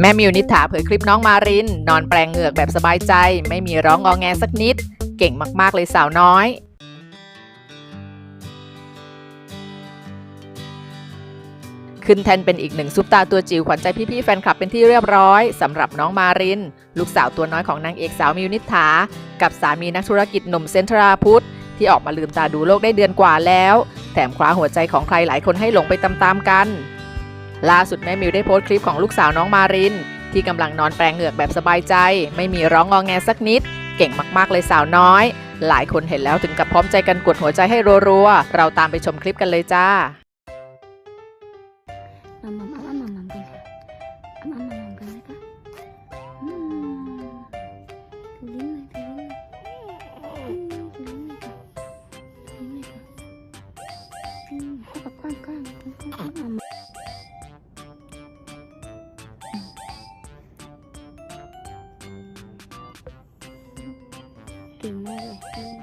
แม่มิวนิษฐาเผยคลิปน้องมาริน นอนแปลงเหงือกแบบสบายใจ ไม่มีร้องงอแงสักนิด เก่งมากๆเลยสาวน้อยขึ้นแทนเป็นอีกหนึ่งซุปตาตัวจิ๋วขวัญใจพี่ๆแฟนคลับเป็นที่เรียบร้อยสำหรับน้องมาริน ลูกสาวตัวน้อยของนางเอกสาวมิวนิษฐากับสามีนักธุรกิจหนุ่มเซนทราพุทธที่ออกมาลืมตาดูโลกได้เดือนกว่าแล้ว แถมคว้าหัวใจของใครหลายคนให้หลงไปตามๆกัน ล่าสุดแม่มิวได้โพสต์คลิปของลูกสาวน้องมาริน ที่กำลังนอนแปลงเหงือกแบบสบายใจ ไม่มีร้องงอแงสักนิด เก่งมากๆเลยสาวน้อย หลายคนเห็นแล้วถึงกับพร้อมใจกันกดหัวใจให้รัวๆ เราตามไปชมคลิปกันเลยจ้ามัมมัมเ fucking way.